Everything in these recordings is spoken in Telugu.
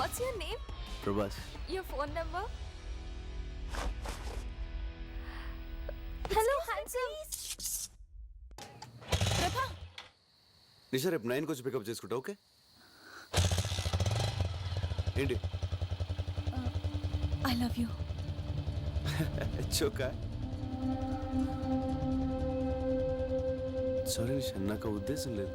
What's your name Prabhas your phone number hello handsome Prabha Nisha రేపు నైన్కి వచ్చి పికప్ చేసుకుంటా ఓకే ఏంటి? ఐ లవ్ యూ చోకా సారీ నిషా నాకు ఉద్దేశం లేదు.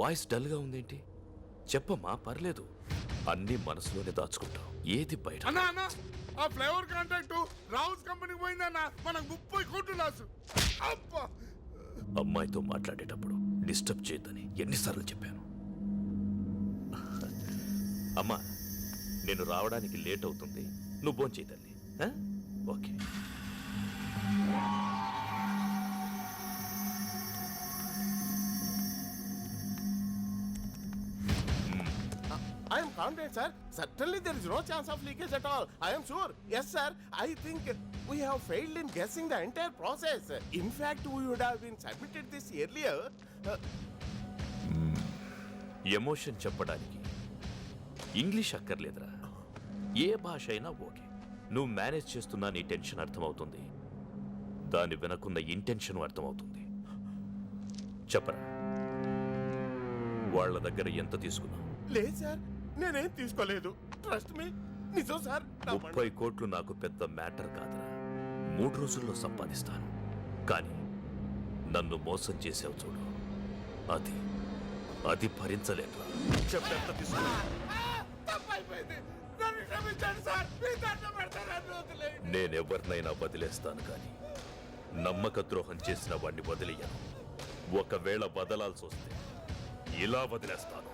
వాయిస్ డల్గా ఉందేంటి? చెప్పమ్మా పర్లేదు. అన్నీ మనసులోనే దాచుకుంటాం. ఏది బయట? అన్నా అన్న ఆ ఫ్లేవర్ కాంట్రాక్ట్ రావుస్ కంపెనీకి పోయిందన్న. మనకు ముప్పై కోట్లు లాసు. అబ్బా! అమ్మాయితో మాట్లాడేటప్పుడు డిస్టర్బ్ చేయొద్దని ఎన్నిసార్లు చెప్పాను. అమ్మా నేను రావడానికి లేట్ అవుతుంది. నువ్వు భోంచేయి తల్లి? Okay. Candidate sir certainly there is no chance of leakage at all I'm sure yes sir I think we have failed in guessing the entire process in fact we would have been submitted this earlier emotion చెప్పడానికి ఇంగ్లీష్ అక్కర్లేదురా. ఏ భాష అయినా ఓకే. నువ్వు మేనేజ్ చేస్తున్నా నీ టెన్షన్ అర్థమవుతుంది. దాని వినకున్న ఇంటెన్షన్ అర్థమవుతుంది. చెప్పరా? వాళ్ళ దగ్గర ఎంత తీసుకున్నావు? లేదు సార్ నేనేం తీసుకోలేదు. ట్రస్ట్ మీ నిజం సార్ ముప్పై కోట్లు నాకు పెద్ద మ్యాటర్ కాదురా. మూడు రోజుల్లో సంపాదిస్తాను. కానీ నన్ను మోసం చేసావు చూడు. అది అది భరించలేనురా చెప్పెంత తీసుకున్నా తప్పైపోయింది. నన్ను క్షమించండి సార్. మీ దండం పెడతాను నన్ను వదిలేయండి. నేనెవరినైనా వదిలేస్తాను కానీ నమ్మక ద్రోహం చేసిన వాడిని వదిలేయను. ఒకవేళ వదలాల్సి వస్తే ఇలా వదిలేస్తాను.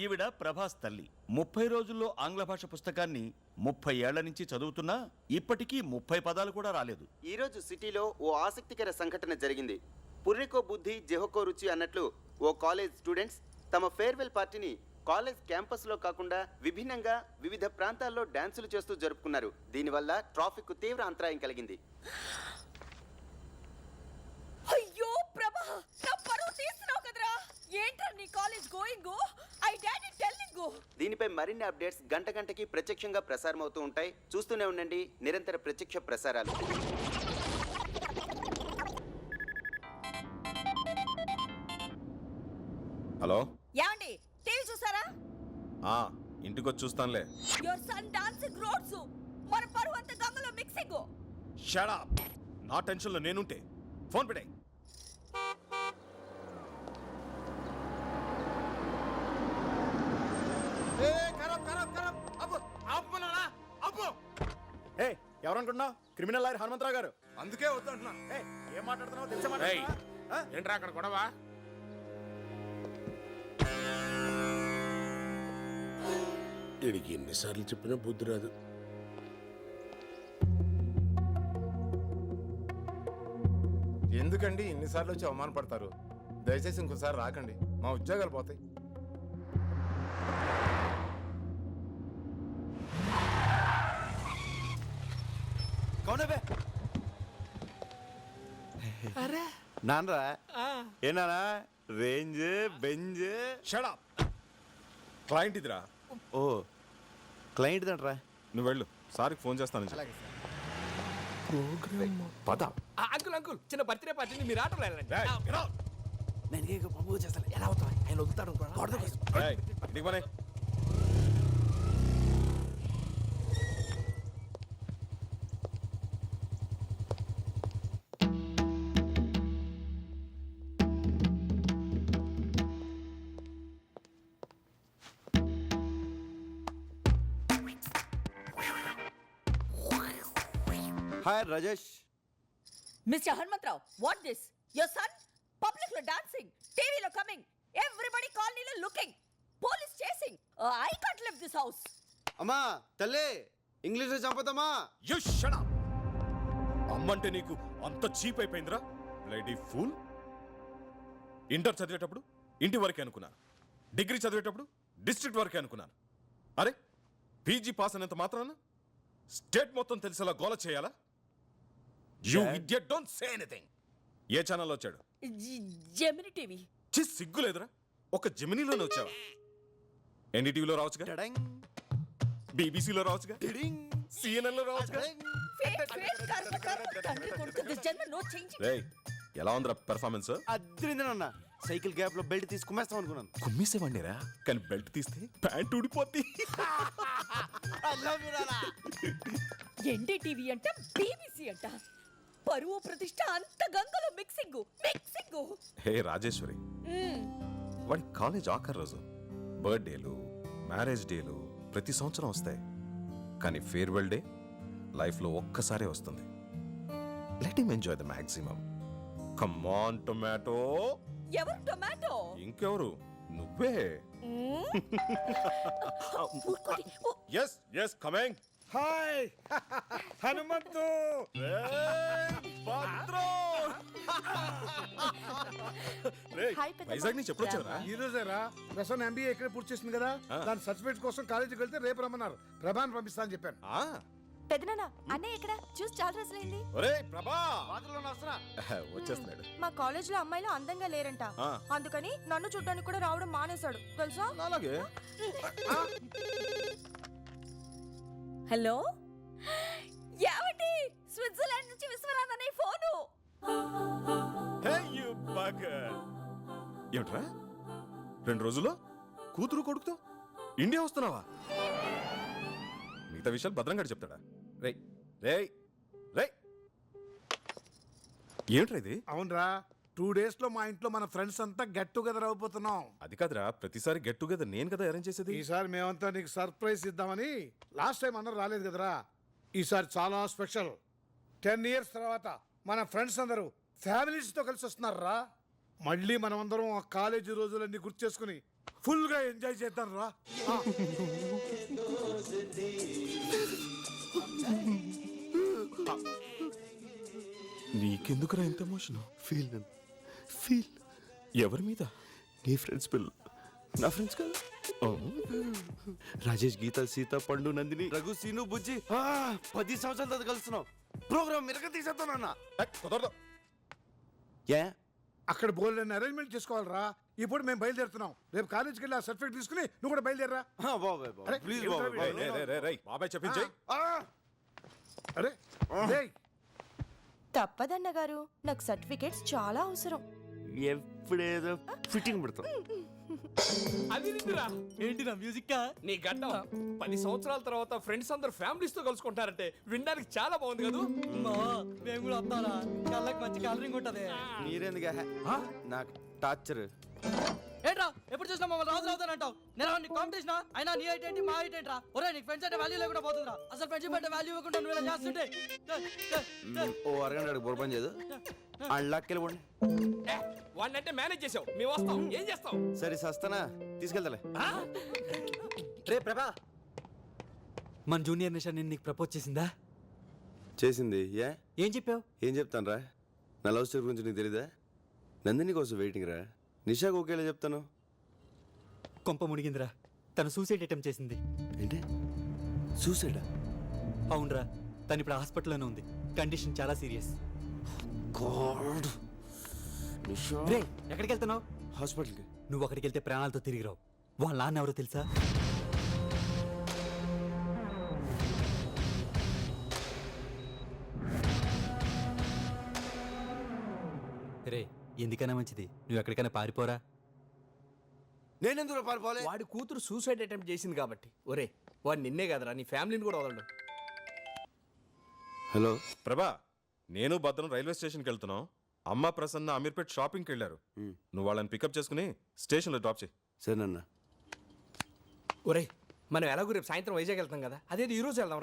ఈవిడ ప్రభాస్ తల్లి. ముప్పై రోజుల్లో ఆంగ్ల భాష పుస్తకాన్ని ముప్పై ఏళ్ళ నుంచి చదువుతున్నా ఇప్పటికీ ముప్పై పదాలు కూడా రాలేదు. ఈరోజు సిటీలో ఓ ఆసక్తికర సంఘటన జరిగింది. పుర్రికో బుద్ధి జెహోకో రుచి అన్నట్లు ఓ కాలేజ్ స్టూడెంట్స్ తమ ఫేర్వెల్ పార్టీని కాలేజ్ క్యాంపస్లో కాకుండా విభిన్నంగా వివిధ ప్రాంతాల్లో డాన్సులు చేస్తూ జరుపుకున్నారు. దీనివల్ల ట్రాఫిక్ తీవ్ర అంతరాయం కలిగింది. అయ్యో ప్రభా నా పరువు తీస్తున్నావు కదరా. ఏంట్రా నీ college going I daddy telling దీనిపై మరిన్ని అప్డేట్స్ గంట గంటకి ప్రత్యక్షంగా ప్రసారం అవుతూ ఉంటాయి. చూస్తూనే ఉండండి. నిరంతర ప్రత్యక్ష ప్రసారాలు. హలో? ఏమండి? టీవీ చూసారా? ఆ ఇంటికొచ్చి చూస్తానులే. యువర్ సన్ డాన్సింగ్ రోడ్స్ మన పరువు అంత గంగలో మిక్సింగ్ షడా నా టెన్షన్లో నేనుంటే. ఫోన్ పెట్టే ఏ ఎవరనుకుంటున్నావు క్రిమినల్ లాయర్ హనుమంతరావు గారు. అందుకే వద్దంటున్నా. ఏ ఏం మాట్లాడుతున్నావు తెలిసే? ఆ? ఏంట్రా అక్కడ గొడవ? వీడికి ఎన్నిసార్లు చెప్పినా బుద్ధి రాదు. ఎందుకండి ఇన్నిసార్లు వచ్చి అవమానపడతారు? దయచేసి ఇంకోసారి రాకండి. మా ఉద్యోగాలు పోతాయి. నాన్నరా? ఏనానా? Range Benz. షడా క్లయింట్ ఇదిరా. ఓ క్లయింట్ దంట్రా? నువ్వు వెళ్ళు. సార్కి ఫోన్ చేస్తాను. పద. అంకుల్ అంకుల్ చిన్న బర్త్డే పార్టీని మీరు ఆటోలో వెళ్ళండి. నేను బాబు చేస్తాను. ఎలా అవుతాం ఆయన వదులుతాడు Rajesh. Mister Hanumantharao what this your son పబ్లిక్లో డాన్సింగ్ టీవీలో కమింగ్ ఎవ్రీబడి కాలనీలో looking police chasing I can't live this house అమ్మా తల్లి ఇంగ్లీష్లో చంపుతామా యు షడా అమ్మంటే నీకు అంత చీప్ అయిపోయిందిరా. లైడీ ఫూల్ ఇంటర్ చదివేటప్పుడు ఇంటి వరకే అనుకున్నాను. డిగ్రీ చదివేటప్పుడు డిస్ట్రిక్ట్ వరకే అనుకున్నాను. అరే పీజీ పాస్ అయినంత మాత్రాన స్టేట్ మొత్తం తెలిసేలా గోల చేయాలా? You idiot don't say anything ఏ ఛానల్లో వచ్చాడు? జెమిని టీవీ చి సిగ్గులేదురా ఒక జెమినీలోనే వచ్చావా? ఎన్డీటీవీలో రావచ్చుగా? టడంగ్, బీబీసీలో రావచ్చుగా? టిడింగ్, సిఎన్ఎన్లో రావచ్చుగా? టడంగ్. ఫేక్ ఫేక్ కర్మ కర్మ తండ్రి కొడుకు దిస్ జన్మ నో చేంజ్. రేయ్ ఎలా ఉందిరా పెర్ఫార్మెన్స్ అద్దరిందనన్న సైకిల్ గ్యాప్లో బెల్ట్ తీసి కుమ్మేస్తాం అనుకున్నాను. కుమ్మేసేవాడిరా కానీ బెల్ట్ తీస్తే ప్యాంట్ ఊడిపోద్ది. ఎన్డీ టీవీ అంట బీబీసీ అంట. పరువు ప్రతిష్ట అంత గంగలో మిక్సింగ్ మిక్సింగ్. హే రాజేశ్వరి. వాడి కాలేజ్ ఆఖరి రోజు. బర్త్డేలు మ్యారేజ్ డేలు ప్రతి సంవత్సరం వస్తాయి. కానీ ఫేర్వెల్ డే లైఫ్లో ఒక్కసారే వస్తుంది. Let him enjoy the maximum come on tomato ఎవరు టొమాటో? ఇంకెవరు? నువ్వే. Yes yes coming hi Hanumanthu. Vizag నుంచి ఎప్పుడు వచ్చారా ఈ రోజేరా ప్రసన్న ఎంబీఏ ఇక్కడే పూర్తి చేసింది కదా. దాని సర్టిఫికేట్ కోసం కాలేజీకి వెళ్తే రేపు రమ్మన్నారు. ప్రభాని పంపిస్తా అని చెప్పాను. పెదనాన్న అన్నయ్య ఇక్కడ చూసి చాలా రోజులైంది ఒరే ప్రభా! వస్తున్నా. వచ్చేస్తున్నాడు. మా కాలేజ్లో అమ్మాయిలు అందంగా లేరంట. అందుకని నన్ను చూడడానికి కూడా రావడం మానేశాడు. తెలుసా? అలాగే. హలో? ఏమిట్రా? రెండు రోజుల్లో? కూతురు కొడుకుతో? ఇండియా వస్తున్నావా? మిగతా విషయాలు భద్రంగా చెప్తాడా? రేయ్ రేయ్ రేయ్. ఏమిట్రా ఇది? అవునరా టూ డేస్లో మా ఇంట్లో మన ఫ్రెండ్స్ అంతా గెట్ టుగెదర్ అయిపోతున్నాం అది కాదురా ప్రతిసారి గెట్ టుగెదర్ నేను కదా అరేంజ్ చేసేది. ఈసారి మేమంతా నీకు సర్ప్రైజ్ ఇద్దామని లాస్ట్ టైం అందరూ రాలేదు కదరా. ఈసారి చాలా స్పెషల్ టెన్ ఇయర్స్ తర్వాత మన ఫ్రెండ్స్ అందరూ families తో కలిసి వస్తున్నారా? మళ్ళీ మనమందరం ఆ కాలేజీ రోజులన్నీ గుర్తు చేసుకుని ఫుల్గా ఎంజాయ్ చేద్దాం రా. నీకెందుకురా ఎంత ఎమోషన్ ఫీల్ ఫీల్. ఎవరి మీద? నీ ఫ్రెండ్స్ పిల్లలు నా ఫ్రెండ్స్ కదా? రాజేష్ గీత సీత పండు నందిని. రఘు సీను బుజ్జి. ఆ, పది సంవత్సరాల తర్వాత కలుస్తున్నాం ప్రోగ్రామ్ మిరగ తీసేస్తానన్న ఏ, కుదరదు. ఏ? అక్కడ బోల్డ్ అరేంజ్మెంట్ చేసుకోవాలరా. ఇప్పుడు మేము బయలుదేరుతున్నాం. రేపు కాలేజీకి వెళ్ళి ఆ సర్టిఫికేట్ తీసుకుని నువ్వు కూడా బయలుదేరరా. అరే, ప్లీజ్ ఏంట్రా బాబాయ్ రేయ్, రేయ్, రేయ్, రేయ్, రేయ్, బాబాయ్ చెప్పించే ఆ, అరే రేయ్, తప్పదన్న గారు నాకు సర్టిఫికేట్స్ చాలా అవసరం. ఎప్పుడేదో ఫిట్టింగ్ పెడతాం. అది నిండురా ఏంటి నా మ్యూజిక్ నీ గడ్డం. పది సంవత్సరాల తర్వాత ఫ్రెండ్స్ అందరు ఫ్యామిలీస్తో కలుసుకుంటారంటే వినడానికి చాలా బాగుంది కదా? మేము కూడా వస్తారా? కళ్ళకి మంచి కలరింగ్ ఉంటది. మీరెందుగా నాకు టార్చర్ ఏంట్రా ఎప్పుడు చూసినా మమ్మల్ని రాజు అవుతానంటావు నేను నీ కాంపిటీషన్ అయినా నీ ఐటీ ఏంటి మా ఐటీ ఏంట్రా? ఒరే నీకు ఫ్రెండ్స్ అంటే వాల్యూ లేకుండా పోతుందిరా. అసలు ఫ్రెండ్షిప్ అంటే వాల్యూ ఇవ్వకుండా నువ్వు ఇలా చేస్తుంటే. ఓ అరగంట బుర్రపని చేయదు. అళ్ళకెళ్ళిపోండి వాడినంటే మేనేజ్ చేసావు. మేము వస్తాం. ఏం చేస్తాం సరే సస్తానా. తీసుకెళ్తాలే. రే ప్రభా. మన జూనియర్ నిషా నేను నీకు ప్రపోజ్ చేసిందా? చేసింది ఏ? ఏం చెప్పావు? ఏం చెప్తాను రా నా లవ్ స్టోరీ గురించి నీకు తెలీదా? నందిని కోసం వెయిటింగ్ రా. నిషాకు ఒకేలా చెప్తాను? కొంప మునిగిందిరా. తను సూసైడ్ అటెంప్ట్ చేసింది. ఏంటి? సూసైడా అవునరా. తను ఇప్పుడు హాస్పిటల్లోనే ఉంది. కండిషన్ చాలా సీరియస్. గాడ్. నిషా. రే ఎక్కడికి వెళ్తున్నావు హాస్పిటల్కి. నువ్వు అక్కడికి వెళ్తే ప్రాణాలతో తిరిగి రావు వాళ్ళ నాన్న ఎవరో తెలుసా? రే ఎందుకైనా మంచిది. నువ్వు ఎక్కడికైనా పారిపోరా. నేనెందుకు పారిపోలే వాడి కూతురు సూసైడ్ అటెంప్ట్ చేసింది కాబట్టి. ఒరే వాడు నిన్నే కదరా నీ ఫ్యామిలీని కూడా వదలడు. హలో. ప్రభా నేను భద్రం రైల్వే స్టేషన్కి వెళ్తున్నాం. అమ్మ ప్రసన్న అమీర్పేట్ షాపింగ్కి వెళ్ళారు. నువ్వు వాళ్ళని పికప్ చేసుకుని స్టేషన్లో డ్రాప్ చేయి. సరేనన్న ఒరే మనం ఎలాగో రేపు సాయంత్రం వైజాగ్ వెళ్తాం కదా? అదేది ఈ రోజు వెళ్దాం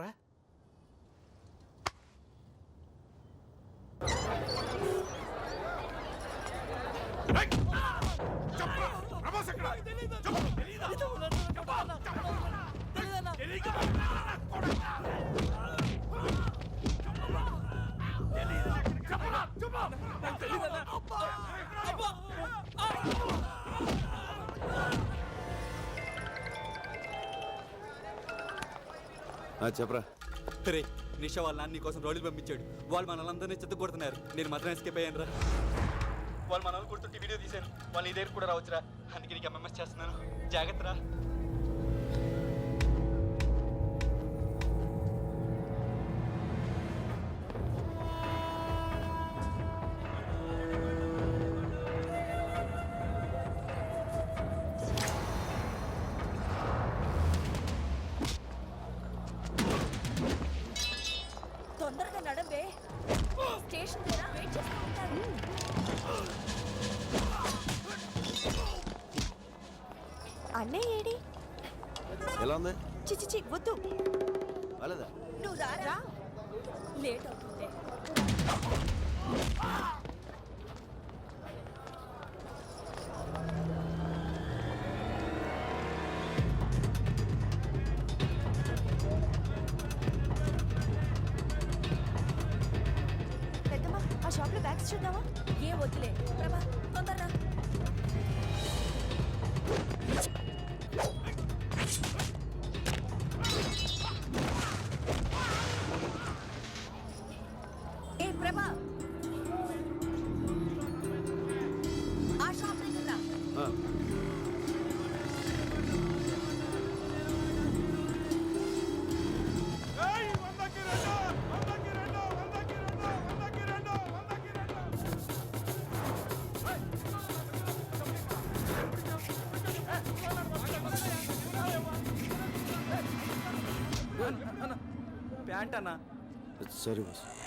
చెప్పరా. రే నిషా వాళ్ళ నాన్న కోసం రౌడీలు పంపించాడు. వాళ్ళు మనల్ని చెత్త కొడుతున్నారు నేను మాత్రం ఎస్కేప్ అయ్యాను రా వాళ్ళు మన వాళ్ళు కొడుతుంటే వీడియో తీశాను వాళ్ళు నీ దగ్గర కూడా రావచ్చురా. అందుకే నీకు ఎంఎంఎస్ చేస్తున్నాను. జాగ్రత్త రా ఉంది చిచి చి వద్దు. అలాదా నువ్వు రారా లేట్ అవుతుంది. పెద్దమ్మా ఆ షాప్లో బ్యాగ్స్ చూద్దామా? ఏ వద్దులే. ప్రభా సరే బాస్ ఈ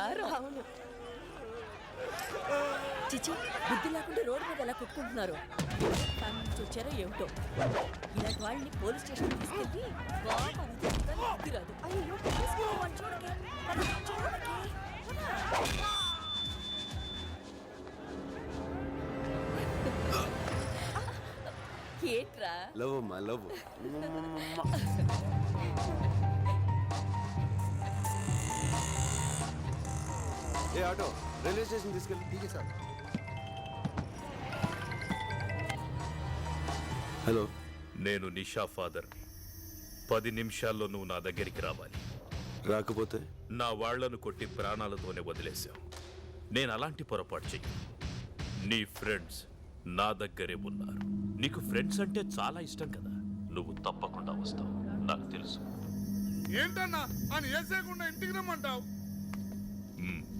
బంగారం అవును. చిచి బుద్ధి లేకుండా రోడ్డు మీద ఎలా కుట్టుకుంటున్నారు? దాని నుంచి వచ్చారో ఏమిటో? ఇలాంటి వాళ్ళని పోలీస్ స్టేషన్ తీసుకెళ్ళి రాదు. అయ్యో. ఏంట్రా? లవ్ అమ్మా లవ్ ఏ ఆటో? రైల్వే స్టేషన్ తీసుకెళ్ళి దిగి సార్. హలో. నేను నిషా ఫాదర్. పది నిమిషాల్లో నువ్వు నా దగ్గరికి రావాలి. రాకపోతే? నా వాళ్ళను కొట్టి ప్రాణాలతోనే వదిలేశావు. నేను అలాంటి పొరపాటు చెయ్యి నీ ఫ్రెండ్స్ నా దగ్గరే ఉన్నారు. నీకు ఫ్రెండ్స్ అంటే చాలా ఇష్టం కదా. నువ్వు తప్పకుండా వస్తావు. నాకు తెలుసు. ఏంటన్నా? అని వేసేయకుండా ఇంటికి రమ్మంటావు. మ్మ్.